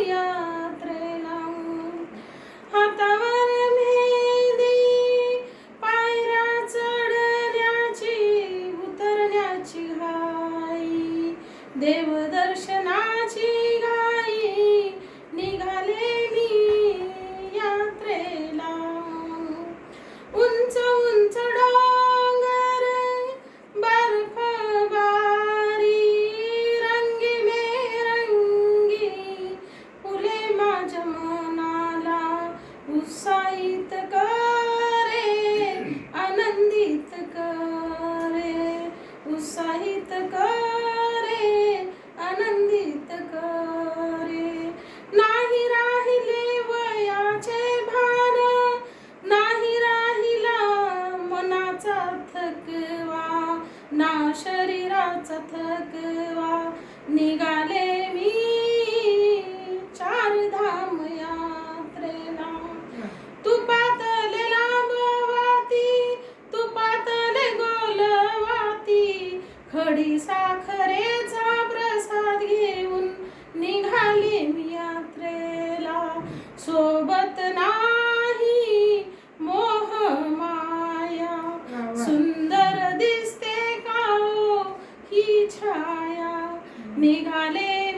यात्रेला हातावर मेहंदी पायऱ्या चढण्याची उतरण्याची घाई देवदर्शनाची उत्साहित करे आनंदित करे उत्साहित करे आनंदित करे. नाही राहिले वयाचे भान नाही राहिला मनाचा थकवा ना शरीराचा थकवा. निगा खडी साखरेचा प्रसाद घेऊन निघाले मी यात्रेला. सोबत नाही मोह माया. सुंदर दिसते का हो ही छाया. निघाले